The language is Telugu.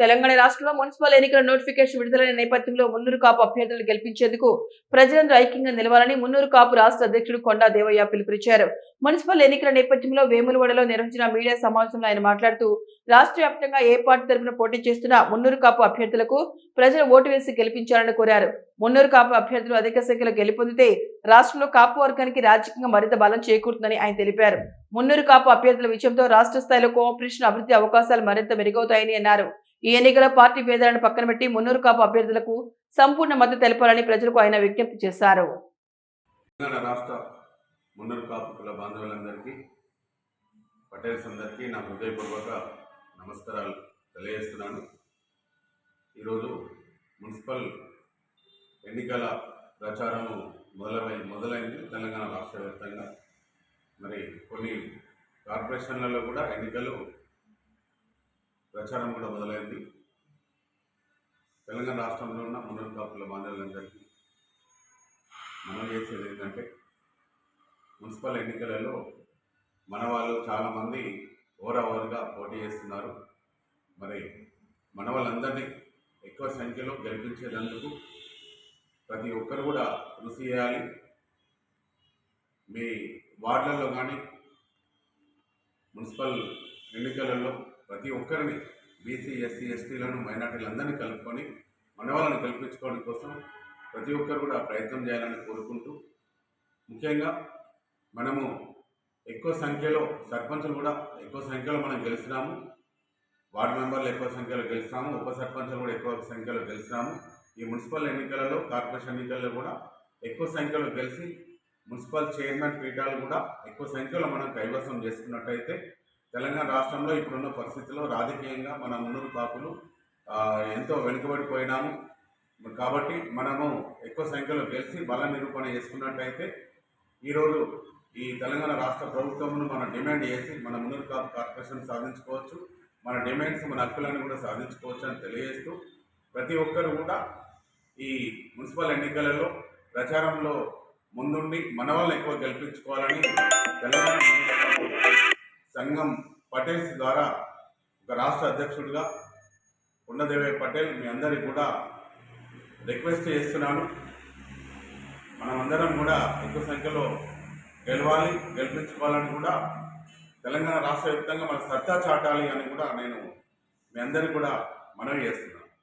తెలంగాణ రాష్ట్రంలో మున్సిపల్ ఎన్నికల నోటిఫికేషన్ విడుదలైన నేపథ్యంలో మున్నూరు కాపు అభ్యర్థులను గెలిపించేందుకు ప్రజలందరూ ఐక్యంగా నిలవాలని మున్నూరు కాపు రాష్ట్ర అధ్యక్షుడు కొండా దేవయ్య పిలుపునిచ్చారు. మున్సిపల్ ఎన్నికల నేపథ్యంలో వేములవాడలో నిర్వహించిన మీడియా సమావేశంలో ఆయన మాట్లాడుతూ రాష్ట్ర వ్యాప్తంగా ఏ పార్టీ తరపున పోటీ చేస్తున్న మున్నూరు కాపు అభ్యర్థులకు ప్రజలు ఓటు వేసి గెలిపించాలని కోరారు. మున్నూరు కాపు అభ్యర్థులు అధిక సంఖ్యలో గెలుపొందితే రాష్ట్రంలో కాపు వర్గానికి రాజకీయంగా మరింత బలం చేకూరుతుందని ఆయన తెలిపారు. మున్నూరు కాపు అభ్యర్థుల విజయంతో రాష్ట్ర స్థాయిలో కోఆపరేషన్ అభివృద్ధి అవకాశాలు మరింత మెరుగవుతాయని అన్నారు. ఈ ఎన్నికల పార్టీ భేదాలను పక్కన పెట్టి మున్నూరు కాపు అభ్యర్థులకు సంపూర్ణ మద్దతు తెలపాలని ప్రజలకు ఆయన విజ్ఞప్తి చేశారు. మున్నూరు కాపు కుల బాంధవులందరికీ పటేల్స్ అందరికీ నా హృదయపూర్వక నమస్కారాలు తెలియజేస్తున్నాను. ఈరోజు మున్సిపల్ ఎన్నికల ప్రచారము మొదలై మొదలైంది తెలంగాణ రాష్ట్ర వ్యాప్తంగా. మరి కొన్ని కార్పొరేషన్లలో కూడా ఎన్నికలు ప్రచారం కూడా మొదలైంది. తెలంగాణ రాష్ట్రంలో ఉన్న మున్నూరు కాపుల బాంధవులందరికీ మనం చేసేది ఏంటంటే మున్సిపల్ ఎన్నికలలో మన వాళ్ళు చాలామంది ఓవరావర్గా పోటీ చేస్తున్నారు. మరి మన వాళ్ళందరినీ ఎక్కువ సంఖ్యలో గెలిపించేందుకు ప్రతి ఒక్కరు కూడా కృషి చేయాలి. మీ వార్డులలో కానీ మున్సిపల్ ఎన్నికలలో ప్రతి ఒక్కరిని బీసీ ఎస్సీ ఎస్టీలను మైనార్టీలందరినీ కలుపుకొని మన వాళ్ళని కల్పించుకోవడం కోసం ప్రతి ఒక్కరు కూడా ప్రయత్నం చేయాలని కోరుకుంటూ ముఖ్యంగా మనము ఎక్కువ సంఖ్యలో సర్పంచులు కూడా ఎక్కువ సంఖ్యలో మనం గెలిచినాము వార్డు మెంబర్లు ఎక్కువ సంఖ్యలో గెలిచినాము ఉప సర్పంచులు కూడా ఎక్కువ సంఖ్యలో గెలిచినాము ఈ మున్సిపల్ ఎన్నికలలో కార్పొరేషన్ ఎన్నికల్లో కూడా ఎక్కువ సంఖ్యలో గెలిచి మున్సిపల్ చైర్మన్ పీఠాలు కూడా ఎక్కువ సంఖ్యలో మనం కైవసం చేసుకున్నట్టయితే తెలంగాణ రాష్ట్రంలో ఇప్పుడున్న పరిస్థితుల్లో రాజకీయంగా మన మున్నూరు కాపులు ఎంతో వెనుకబడిపోయినాము. కాబట్టి మనము ఎక్కువ సంఖ్యలో గెలిచి బల నిరూపణ చేసుకున్నట్టయితే ఈరోజు ఈ తెలంగాణ రాష్ట్ర ప్రభుత్వంను మనం డిమాండ్ చేసి మన మున్నూరు కాపు కార్పొరేషన్ సాధించుకోవచ్చు మన డిమాండ్స్ మన హక్కులను కూడా సాధించుకోవచ్చు అని తెలియజేస్తూ ప్రతి ఒక్కరు కూడా ఈ మున్సిపల్ ఎన్నికలలో ప్రచారంలో ముందుండి మన వాళ్ళు ఎక్కువ గెలిపించుకోవాలని తెలంగాణ సంఘం పటేల్స్ ద్వారా ఒక రాష్ట్ర అధ్యక్షుడిగా ఉండదేవే పటేల్ మీ అందరికీ కూడా రిక్వెస్ట్ చేస్తున్నాను. మనమందరం కూడా ఎక్కువ సంఖ్యలో గెలవాలి గెలిపించుకోవాలని కూడా తెలంగాణ రాష్ట్ర వ్యాప్తంగా మన సత్తా చాటాలి అని కూడా నేను మీ అందరికీ కూడా మనవి చేస్తున్నాను.